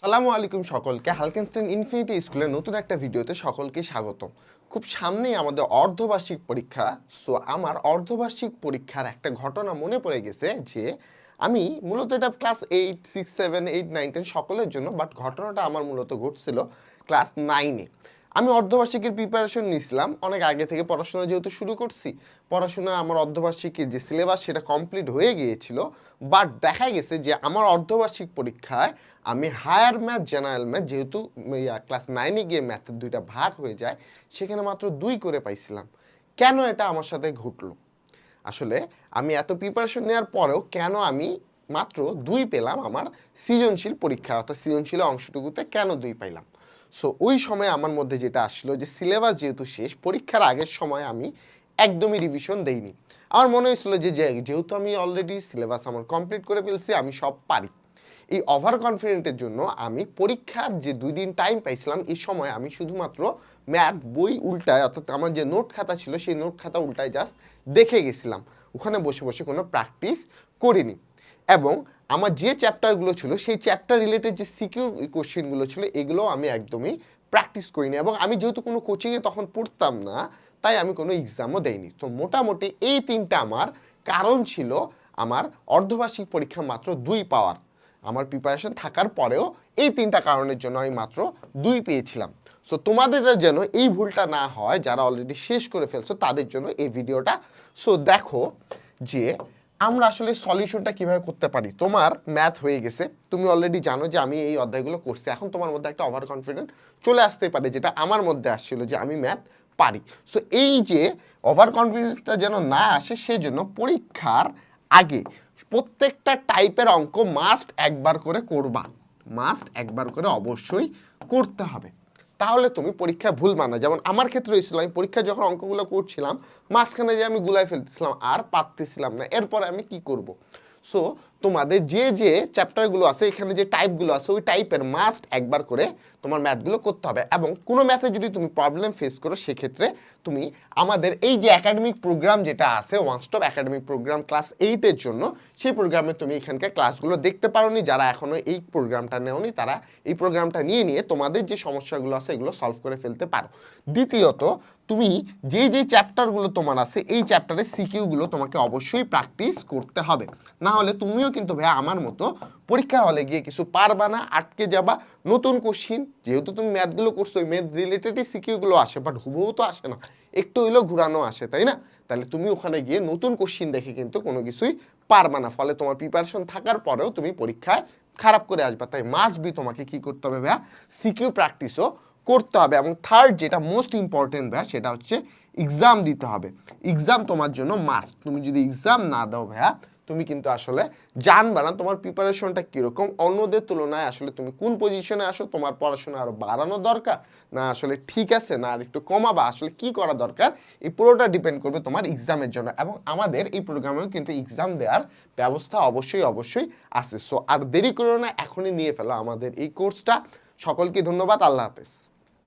সালামু আলাইকুম সকলকে, হালকেনস্টাইন ইনফিনিটি স্কুলে নতুন একটা ভিডিওতে সকলকে স্বাগত খুব সামনেই আমাদের অর্ধবার্ষিক পরীক্ষা। সো, আমার অর্ধবার্ষিক পরীক্ষার একটা ঘটনা মনে পড়ে গেছে যে, আমি মূলত এটা class eight, six, seven, eight, nine, ten সকলের জন্য, বাট ঘটনাটা আমার মূলত ঘটছিল ক্লাস নাইনে। আমি অর্ধবার্ষিকীর প্রিপারেশন নিয়েছিলাম অনেক আগে থেকে পড়াশোনা যেহেতু শুরু করছি। পড়াশোনা আমার অর্ধবার্ষিকীর যে সিলেবাস সেটা কমপ্লিট হয়ে গিয়েছিল বাট দেখা গেছে যে আমার অর্ধবার্ষিক পরীক্ষায় আমি হায়ার ম্যাথ জেনারেল ম্যাথ যেহেতু ক্লাস নাইনে গিয়ে ম্যাথের দুইটা ভাগ হয়ে যায়, সেখানে মাত্র দুই করে পাইছিলাম। কেন এটা আমার সাথে ঘটলো? আসলে আমি এত প্রিপারেশন নেওয়ার পরেও কেন আমি মাত্র দুই পেলাম আমার সৃজনশীল পরীক্ষা, অর্থাৎ সৃজনশীল অংশটুকুতে কেন দুই পাইলাম? সো ওই সময় আমার মধ্যে যেটা আসলো যে সিলেবাস যেহেতু শেষ, পরীক্ষার আগের সময় আমি একদমই রিভিশন দেইনি। আমার মনে হয়েছিল যে যেহেতু আমি অলরেডি সিলেবাস আমার কমপ্লিট করে ফেলছি, আমি সব পারি। এই ওভার কনফিডেন্টের জন্য আমি পরীক্ষার যে দুই দিন টাইম পাইছিলাম, এই সময় আমি শুধুমাত্র ম্যাথ বই উল্টায়, অর্থাৎ আমার যে নোট খাতা ছিল, সেই নোট খাতা উল্টায় জাস্ট দেখে গেছিলাম। ওখানে বসে বসে কোনো প্র্যাকটিস করিনি। এবং আমার যে চ্যাপ্টারগুলো ছিল, সেই চ্যাপ্টার রিলেটেড যে সিকিউ কোশ্চেনগুলো ছিল, এগুলো আমি একদমই প্র্যাকটিস করিনি এবং আমি যেহেতু কোনো কোচিংয়ে তখন পড়তাম না, তাই আমি কোনো এক্সামও দেইনি। তো মোটামুটি এই তিনটা আমার কারণ ছিল আমার অর্ধবার্ষিক পরীক্ষা মাত্র দুই পাওয়ার। আমার প্রিপারেশন থাকার পরেও এই তিনটা কারণের জন্য আমি মাত্র দুই পেয়েছিলাম। সো তোমাদের যেন এই ভুলটা না হয়, যারা অলরেডি শেষ করে ফেলছো, তাদের জন্য এই ভিডিওটা সো দেখো যে আমরা আসলে সলিউশনটা কীভাবে করতে পারি? তোমার ম্যাথ হয়ে গেছে। তুমি অলরেডি জানো যে আমি এই অধ্যায়গুলো করছি। এখন তোমার মধ্যে একটা ওভার কনফিডেন্ট চলে আসতে পারে, যেটা আমার মধ্যে আসছিল যে আমি ম্যাথ পারি। সো এই যে ওভার কনফিডেন্সটা যেন না আসে, সেজন্য পরীক্ষার আগে প্রত্যেকটা টাইপের অঙ্ক মাস্ট একবার করে করবা। মাস্ট একবার করে অবশ্যই করতে হবে। তাহলে তুমি পরীক্ষায় ভুল মানা যেমন আমার ক্ষেত্রে হয়েছিল, আমি পরীক্ষা যখন অঙ্কগুলো করছিলাম, মাঝখানে যে আমি গুলাই ফেলতেছিলাম, আর পারতেছিলাম না, এরপরে আমি কি করব? সো তোমাদের যে যে চ্যাপ্টারগুলো আছে, এখানে যে টাইপগুলো আছে, ওই টাইপের মাস্ট একবার করে তোমার ম্যাথগুলো করতে হবে। এবং কোনো ম্যাথে যদি তুমি প্রবলেম ফেস করো, সেক্ষেত্রে তুমি আমাদের এই যে একাডেমিক প্রোগ্রাম যেটা আছে one stop academic program class এইটের জন্য, সেই প্রোগ্রামে তুমি এখানকার ক্লাসগুলো দেখতে পারোনি। যারা এখনও এই প্রোগ্রামটা নেওনি, তারা এই প্রোগ্রামটা নিয়ে নিয়ে তোমাদের যে সমস্যাগুলো আছে, এগুলো সলভ করে ফেলতে পারো। দ্বিতীয়ত তুমি যে যে চ্যাপ্টারগুলো তোমার আছে, এই চ্যাপ্টারের সিকিউগুলো তোমাকে অবশ্যই প্র্যাকটিস করতে হবে। না হলে তুমিও কিন্তু ভাইয়া আমার মতো পরীক্ষা হলে গিয়ে কিছু পারবা না, আটকে যাবা। নতুন কোশ্চিন যেহেতু তুমি ম্যাথগুলো করছ, ওই ম্যাথ রিলেটেডই সিকিউগুলো আসে বাট হুবহু তো আসে না। একটু হইলেও ঘুরানো আসে, তাই না? তাহলে তুমি ওখানে গিয়ে নতুন কোশ্চিন দেখে কিন্তু কোনো কিছুই পারবা না। ফলে তোমার প্রিপারেশন থাকার পরেও তুমি পরীক্ষায় খারাপ করে আসবা। তাই মাস্ট বি তোমাকে কি করতে হবে ভাইয়া? সিকিউ প্র্যাকটিসও করতে হবে এবং থার্ড যেটা মোস্ট ইম্পর্টেন্ট ভাইয়া, সেটা হচ্ছে এক্সাম দিতে হবে। এক্সাম তোমার জন্য মাস্ট তুমি যদি এক্সাম না দাও ভাইয়া, তুমি কিন্তু আসলে জানবা না তোমার প্রিপারেশনটা কীরকম। অন্যদের তুলনায় আসলে তুমি কোন পজিশনে আসো, তোমার পড়াশোনা আরও বাড়ানো দরকার, না আসলে ঠিক আছে, না আর একটু কমাবা, আসলে কি করা দরকার, এই পুরোটা ডিপেন্ড করবে তোমার এক্সামের জন্য। এবং আমাদের এই প্রোগ্রামেও কিন্তু এক্সাম দেওয়ার ব্যবস্থা অবশ্যই অবশ্যই আছে। সো আর দেরি করো না, এখনই নিয়ে ফেলো আমাদের এই কোর্সটা সকলকে ধন্যবাদ, আল্লাহ হাফেজ।